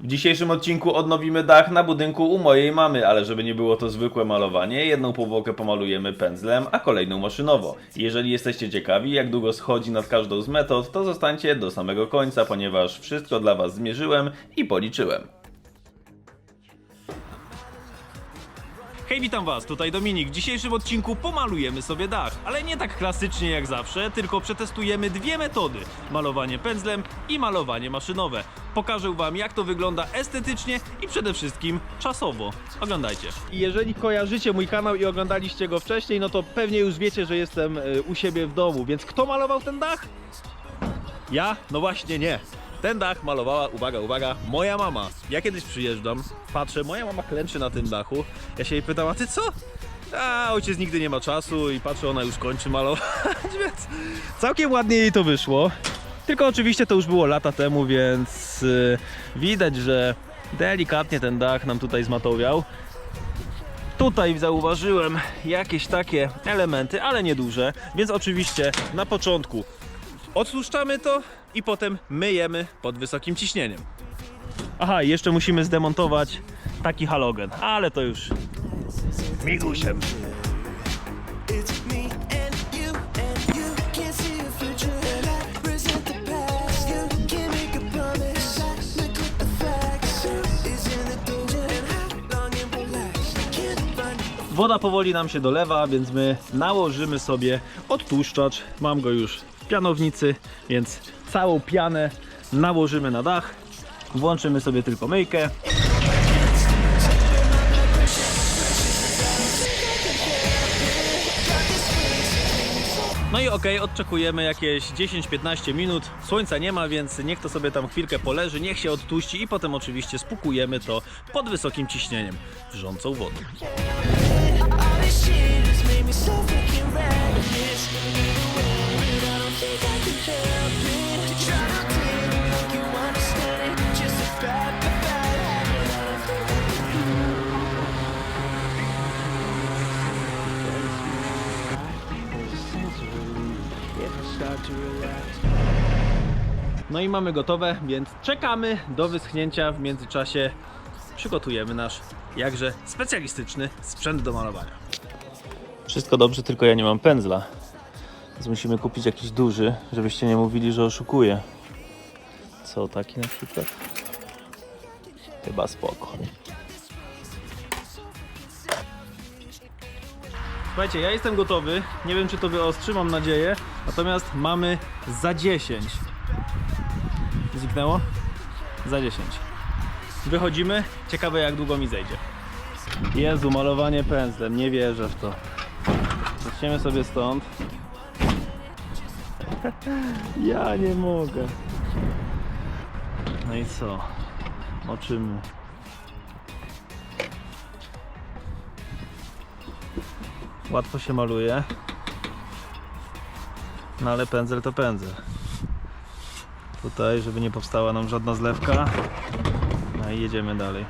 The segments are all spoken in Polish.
W dzisiejszym odcinku odnowimy dach na budynku u mojej mamy, ale żeby nie było to zwykłe malowanie, jedną powłokę pomalujemy pędzlem, a kolejną maszynowo. Jeżeli jesteście ciekawi, jak długo schodzi nad każdą z metod, to zostańcie do samego końca, ponieważ wszystko dla Was zmierzyłem i policzyłem. Hej, witam Was, tutaj Dominik. W dzisiejszym odcinku pomalujemy sobie dach, ale nie tak klasycznie jak zawsze, tylko przetestujemy dwie metody: malowanie pędzlem i malowanie maszynowe. Pokażę Wam, jak to wygląda estetycznie i przede wszystkim czasowo. Oglądajcie. Jeżeli kojarzycie mój kanał i oglądaliście go wcześniej, no to pewnie już wiecie, że jestem y, u siebie w domu. Więc kto malował ten dach? Ja? No właśnie nie. Ten dach malowała, uwaga, uwaga, moja mama. Ja kiedyś przyjeżdżam, patrzę, moja mama klęczy na tym dachu. Ja się jej pytam, a ty co? A, ojciec nigdy nie ma czasu i patrzę, ona już kończy malować, więc całkiem ładnie jej to wyszło. Tylko oczywiście to już było lata temu, więc y, widać, że delikatnie ten dach nam tutaj zmatowiał. Tutaj zauważyłem jakieś takie elementy, ale nieduże, więc oczywiście na początku odtłuszczamy to i potem myjemy pod wysokim ciśnieniem. Aha, jeszcze musimy zdemontować taki halogen, ale to już migusiem. Woda powoli nam się dolewa, więc my nałożymy sobie odtłuszczacz. Mam go już w pianownicy, więc całą pianę nałożymy na dach. Włączymy sobie tylko myjkę. No i okej, odczekujemy jakieś 10-15 minut. Słońca nie ma, więc niech to sobie tam chwilkę poleży, niech się odtłuści i potem oczywiście spukujemy to pod wysokim ciśnieniem, wrzącą wodą. No i mamy gotowe, więc czekamy do wyschnięcia. W międzyczasie przygotujemy nasz jakże specjalistyczny sprzęt do malowania. Wszystko dobrze, tylko ja nie mam pędzla. Więc musimy kupić jakiś duży, żebyście nie mówili, że oszukuję. Co, taki na przykład? Chyba spoko. Słuchajcie, ja jestem gotowy. Nie wiem, czy to wyostrzy, mam nadzieję. Natomiast mamy za 10. Zniknęło? Za 10. Wychodzimy. Ciekawe, jak długo mi zejdzie. Jezu, malowanie pędzlem. Nie wierzę w to. Zaczniemy sobie stąd. Ja nie mogę. No i co? Moczymy. Łatwo się maluje. No ale pędzel to pędzel. Tutaj, żeby nie powstała nam żadna zlewka. No i jedziemy dalej.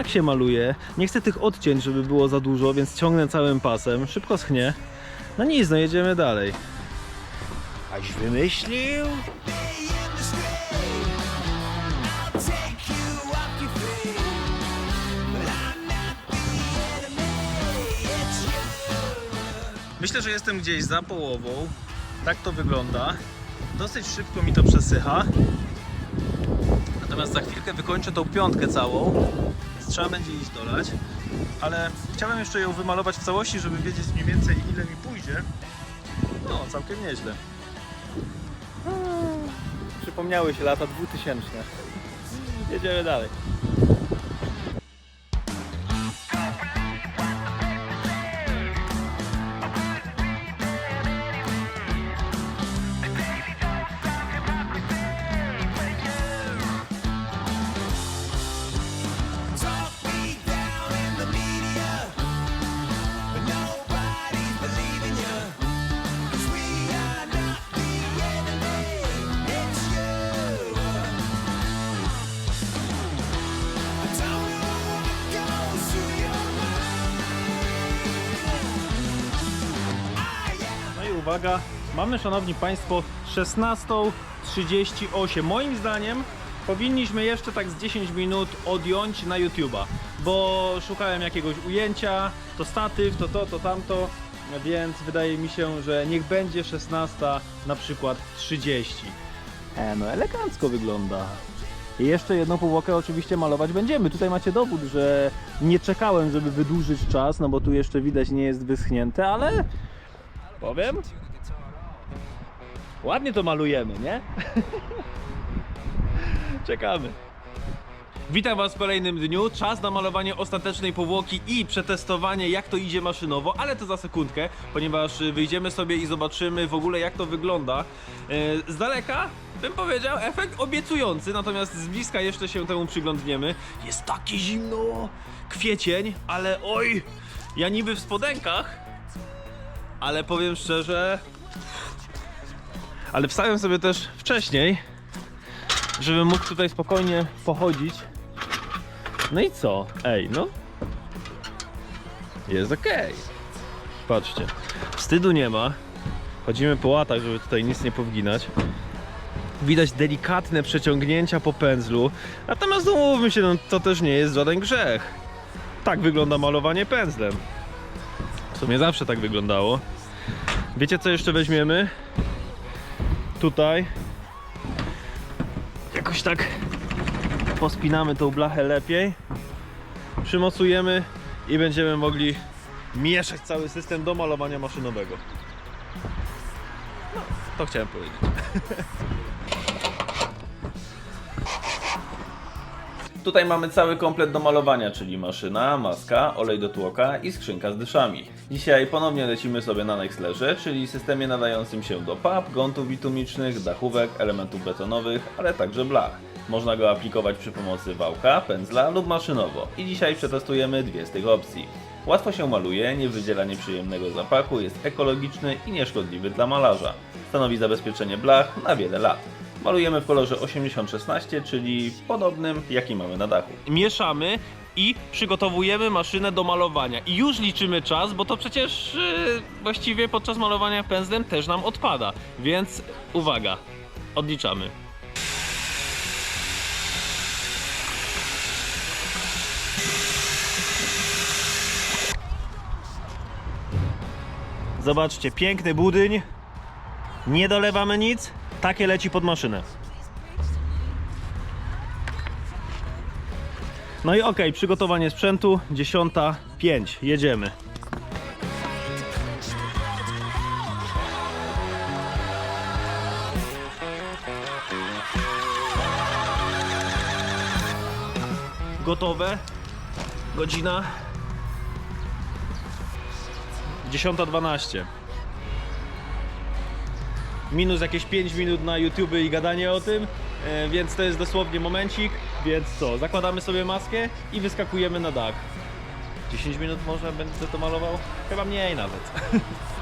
Tak się maluje. Nie chcę tych odcięć, żeby było za dużo, więc ciągnę całym pasem. Szybko schnie. No nic, no jedziemy dalej. Aś wymyślił? Myślę, że jestem gdzieś za połową. Tak to wygląda. Dosyć szybko mi to przesycha. Natomiast za chwilkę wykończę tą piątkę całą. Trzeba będzie iść dolać. Ale chciałem jeszcze ją wymalować w całości, żeby wiedzieć mniej więcej ile mi pójdzie. No, całkiem nieźle. Przypomniały się lata 2000. Jedziemy dalej. Uwaga, mamy szanowni państwo 16.38. Moim zdaniem powinniśmy jeszcze tak z 10 minut odjąć na YouTube'a, bo szukałem jakiegoś ujęcia, to statyw, to to, to tamto, więc wydaje mi się, że niech będzie 16 na przykład 30. E, no elegancko wygląda. I jeszcze jedną powłokę oczywiście malować będziemy. Tutaj macie dowód, że nie czekałem, żeby wydłużyć czas, no bo tu jeszcze widać nie jest wyschnięte, ale powiem, ładnie to malujemy, nie? Czekamy. Witam Was w kolejnym dniu. Czas na malowanie ostatecznej powłoki i przetestowanie, jak to idzie maszynowo, ale to za sekundkę, ponieważ y, wyjdziemy sobie i zobaczymy w ogóle, jak to wygląda. E, Z daleka bym powiedział efekt obiecujący, natomiast z bliska jeszcze się temu przyglądniemy. Jest takie zimno, kwiecień, ale oj, ja niby w spodenkach, ale powiem szczerze, ale wstałem sobie też wcześniej, żebym mógł tutaj spokojnie pochodzić. No i co? Ej, no. Jest okej. Patrzcie. Wstydu nie ma. Chodzimy po łatach, żeby tutaj nic nie powginać. Widać delikatne przeciągnięcia po pędzlu. Natomiast umówmy się, no, to też nie jest żaden grzech. Tak wygląda malowanie pędzlem. W sumie zawsze tak wyglądało. Wiecie co jeszcze weźmiemy? Tutaj. Jakoś tak pospinamy tą blachę lepiej, przymocujemy i będziemy mogli mieszać cały system do malowania maszynowego. No, to chciałem powiedzieć. Tutaj mamy cały komplet do malowania, czyli maszyna, maska, olej do tłoka i skrzynka z dyszami. Dzisiaj ponownie lecimy sobie na Nextlerze, czyli systemie nadającym się do pap, gątów bitumicznych, dachówek, elementów betonowych, ale także blach. Można go aplikować przy pomocy wałka, pędzla lub maszynowo. I dzisiaj przetestujemy dwie z tych opcji. Łatwo się maluje, nie wydziela nieprzyjemnego zapachu, jest ekologiczny i nieszkodliwy dla malarza. Stanowi zabezpieczenie blach na wiele lat. Malujemy w kolorze 8016, czyli podobnym jaki mamy na dachu. Mieszamy i przygotowujemy maszynę do malowania. I już liczymy czas, bo to przecież yy, właściwie podczas malowania pędzlem też nam odpada. Więc uwaga, odliczamy. Zobaczcie, piękny budyń. Nie dolewamy nic, takie leci pod maszynę. No i okej, przygotowanie sprzętu, 10.05, jedziemy. Gotowe. Godzina 10.12 minus jakieś 5 minut na YouTube i gadanie o tym, e, więc to jest dosłownie momencik, więc co, zakładamy sobie maskę i wyskakujemy na dach. 10 minut może będę to malował? Chyba mniej nawet.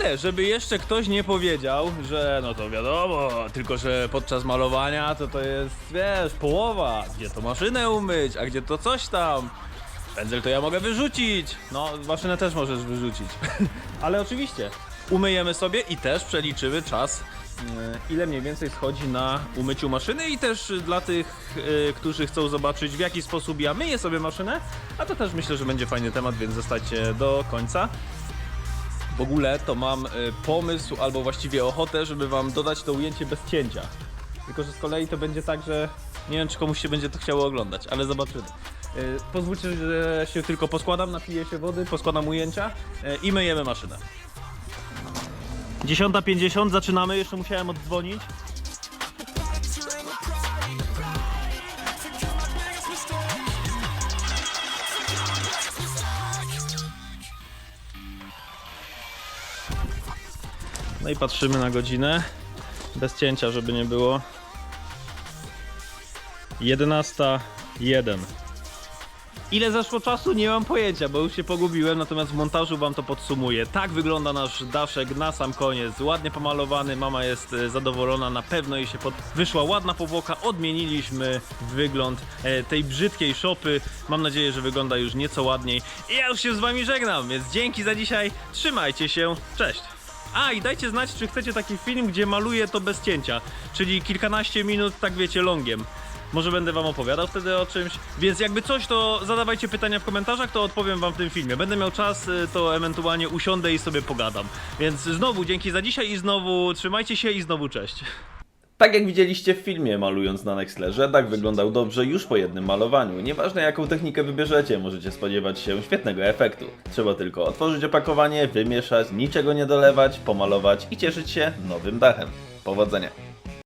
Ale żeby jeszcze ktoś nie powiedział, że no to wiadomo, tylko że podczas malowania to to jest, wiesz, połowa, gdzie to maszynę umyć, a gdzie to coś tam. Pędzel to ja mogę wyrzucić. No, maszynę też możesz wyrzucić. Ale oczywiście, umyjemy sobie i też przeliczymy czas ile mniej więcej schodzi na umyciu maszyny i też dla tych, e, którzy chcą zobaczyć w jaki sposób ja myję sobie maszynę, a to też myślę, że będzie fajny temat, więc zostańcie do końca. W ogóle to mam e, pomysł, albo właściwie ochotę, żeby wam dodać to ujęcie bez cięcia. Tylko, że z kolei to będzie tak, że nie wiem, czy komuś się będzie to chciało oglądać, ale zobaczymy. E, Pozwólcie, że się tylko poskładam, napiję się wody, poskładam ujęcia e, i myjemy maszynę. 10.50, zaczynamy, jeszcze musiałem oddzwonić. No i patrzymy na godzinę. Bez cięcia, żeby nie było. 11.01. Ile zeszło czasu? Nie mam pojęcia, bo już się pogubiłem, natomiast w montażu wam to podsumuję. Tak wygląda nasz daszek na sam koniec. Ładnie pomalowany, mama jest e, zadowolona, na pewno jej się pod... wyszła ładna powłoka. Odmieniliśmy wygląd e, tej brzydkiej szopy. Mam nadzieję, że wygląda już nieco ładniej. I ja już się z wami żegnam, więc dzięki za dzisiaj. Trzymajcie się, cześć! A i dajcie znać, czy chcecie taki film, gdzie maluję to bez cięcia, czyli kilkanaście minut, tak wiecie, longiem. Może będę wam opowiadał wtedy o czymś, więc jakby coś, to zadawajcie pytania w komentarzach, to odpowiem wam w tym filmie. Będę miał czas, y, to ewentualnie usiądę i sobie pogadam. Więc znowu dzięki za dzisiaj i znowu trzymajcie się i znowu cześć. Tak jak widzieliście w filmie malując na Nextlerze, dach wyglądał dobrze już po jednym malowaniu. Nieważne jaką technikę wybierzecie, możecie spodziewać się świetnego efektu. Trzeba tylko otworzyć opakowanie, wymieszać, niczego nie dolewać, pomalować i cieszyć się nowym dachem. Powodzenia!